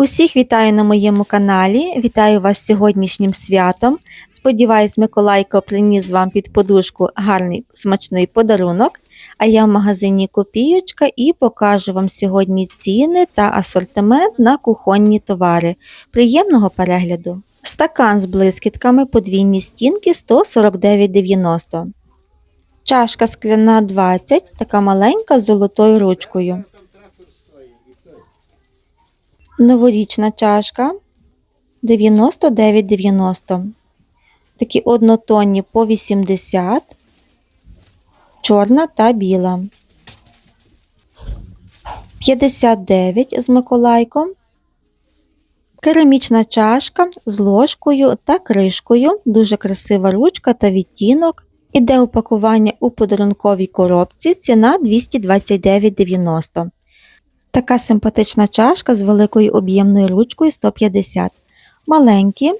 Усіх вітаю на моєму каналі. Вітаю вас сьогоднішнім святом. Сподіваюсь, Миколайко приніс вам під подушку гарний смачний подарунок. А я в магазині Копієчка і покажу вам сьогодні ціни та асортимент на кухонні товари. Приємного перегляду! Стакан з блискітками подвійні стінки 149,90. Чашка скляна 20, така маленька з золотою ручкою. Новорічна чашка 99,90. Такі однотонні по 80, чорна та біла. 59 з Миколайком. Керамічна чашка з ложкою та кришкою. Дуже красива ручка та відтінок. Іде упакування у подарунковій коробці. Ціна 229,90. Така симпатична чашка з великою об'ємною ручкою 150. Маленькі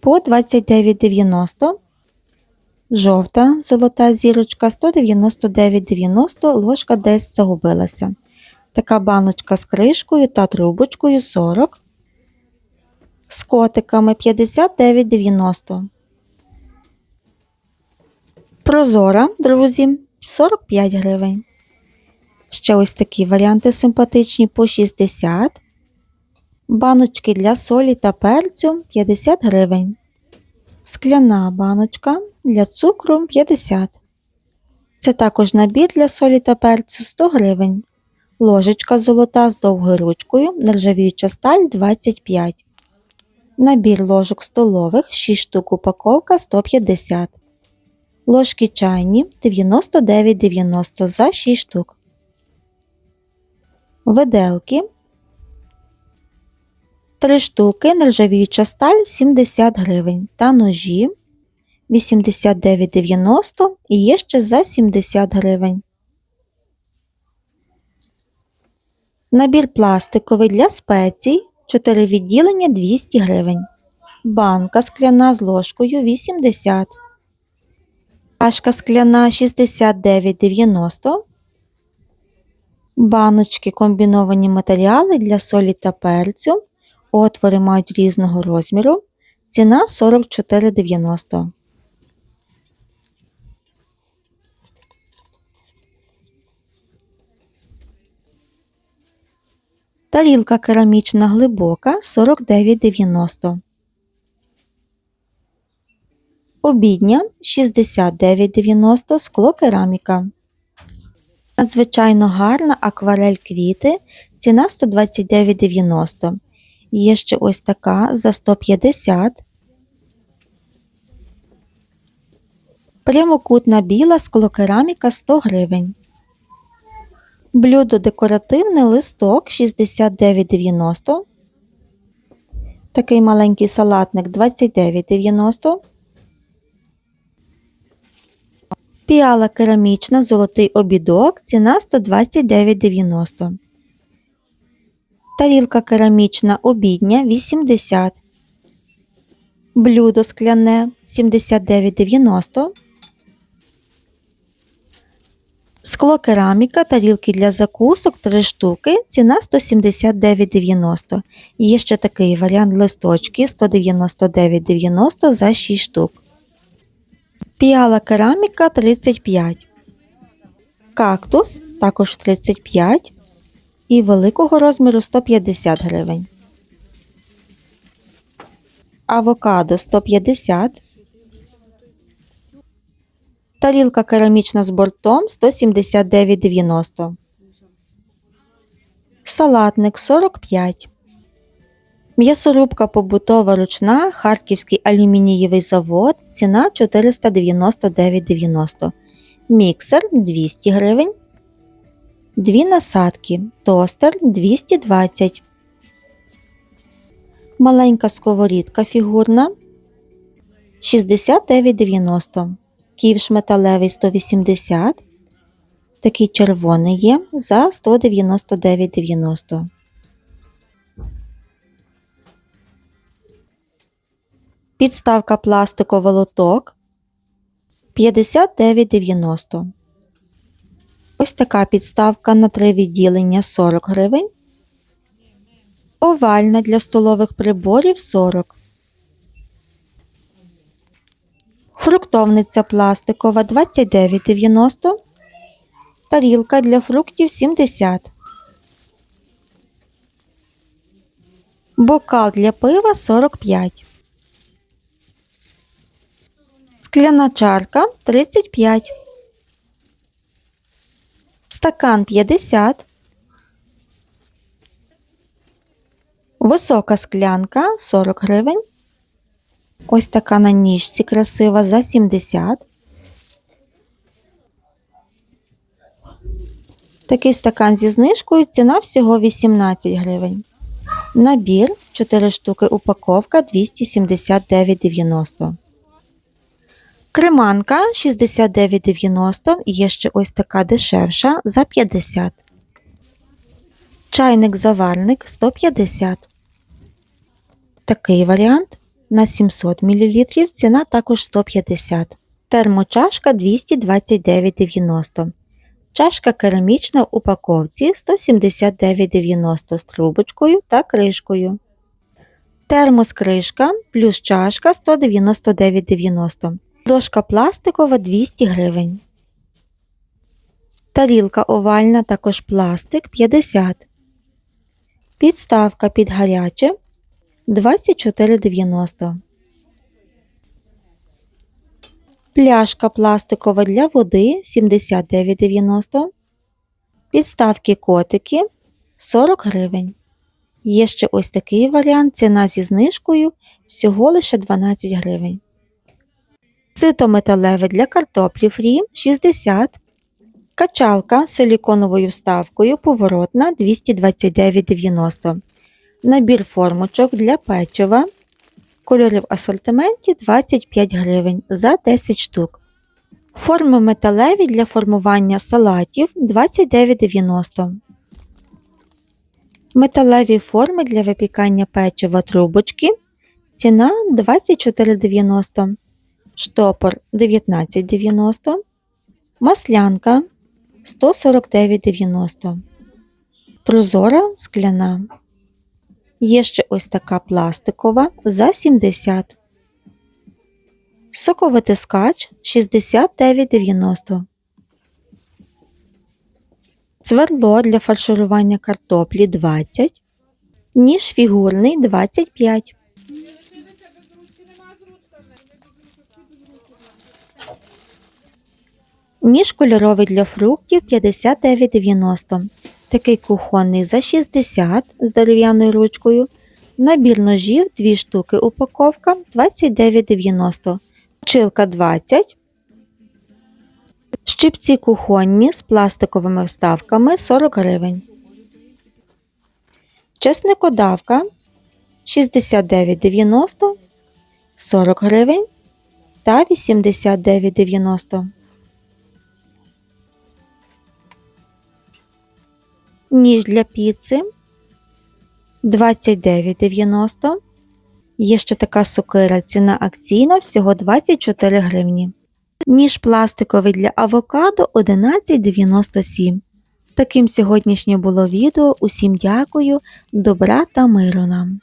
по 29,90. Жовта золота зірочка 199,90, ложка десь загубилася. Така баночка з кришкою та трубочкою 40. З котиками 59,90. Прозора, друзі, 45 гривень. Ще ось такі варіанти симпатичні по 60. Баночки для солі та перцю 50 гривень. Скляна баночка для цукру 50. Це також набір для солі та перцю 100 гривень. Ложечка золота з довгою ручкою, нержавіюча сталь 25. Набір ложок столових 6 штук упаковка 150. Ложки чайні 99,90 за 6 штук виделки, 3 штуки нержавіюча сталь 70 гривень та ножі 89,90 і є ще за 70 гривень. Набір пластиковий для спецій 4 відділення 200 гривень. Банка скляна з ложкою 80. Пашка скляна 69,90 Баночки комбіновані матеріали для солі та перцю. Отвори мають різного розміру. Ціна 44,90. Тарілка керамічна глибока 49,90. Обідня 69,90 скло кераміка. Надзвичайно гарна акварель квіти, ціна 129,90. Є ще ось така за 150. Прямокутна біла склокераміка 100 гривень. Блюдо декоративний листок 69,90. Такий маленький салатник 29,90. Піала керамічна, золотий обідок, ціна 129,90. Тарілка керамічна обідня 80. Блюдо скляне 79,90. Скло кераміка, тарілки для закусок 3 штуки, ціна 179,90. Є ще такий варіант листочки 199,90 за 6 штук. Піала кераміка 35. Кактус також 35 і великого розміру 150 гривень. Авокадо 150. Тарілка керамічна з бортом 179,90. Салатник 45. М'ясорубка побутова ручна, Харківський алюмінієвий завод, ціна 499,90. Міксер 200 гривень. Дві насадки. Тостер 220. Маленька сковорідка фігурна 69,90. Ківш металевий 180. Такий червоний є за 199,90. Підставка пластиковий лоток 59,90. Ось така підставка на три відділення 40 гривень. Овальна для столових приборів 40. Фруктовниця пластикова 29,90. Тарілка для фруктів 70. Бокал для пива 45. Скляна чарка 35. Стакан 50. Висока склянка 40 гривень. Ось така на ніжці красива за 70. Такий стакан зі знижкою ціна всього 18 гривень. Набір 4 штуки упаковка 279,90. Креманка 69,90 і є ще ось така дешевша за 50. Чайник-заварник 150. Такий варіант на 700 мл ціна також 150. Термочашка 229,90. Чашка керамічна в упаковці 179,90 з трубочкою та кришкою. Термос-кришка плюс чашка 199,90. Дошка пластикова 200 гривень. Тарілка овальна також пластик 50. Підставка під гаряче 24,90. Пляшка пластикова для води 79,90. Підставки котики 40 гривень. Є ще ось такий варіант. Ціна зі знижкою всього лише 12 гривень. Сито металеве для картоплі фрі 60. Качалка з силіконовою вставкою поворотна 229,90. Набір формочок для печива. Кольори в асортименті 25 гривень за 10 штук. Форми металеві для формування салатів 29,90. Металеві форми для випікання печива трубочки. Ціна 24,90. Штопор 19,90. Маслянка 149,90. Прозора скляна. Є ще ось така пластикова за 70. Соковитискач 69,90. Свердло для фарширування картоплі 20. Ніж фігурний 25. Ніж кольоровий для фруктів 59,90. Такий кухонний за 60 з дерев'яною ручкою. Набір ножів 2 штуки упаковка 29,90. Чилка 20. Щипці кухонні з пластиковими вставками 40 гривень. Чесникодавка 69,90 40 гривень та 89,90. Ніж для піци 29,90. Є ще така сокира, ціна акційна всього 24 гривні. Ніж пластиковий для авокадо 11,97. Таким сьогоднішнє було відео. Усім дякую, добра та миру нам!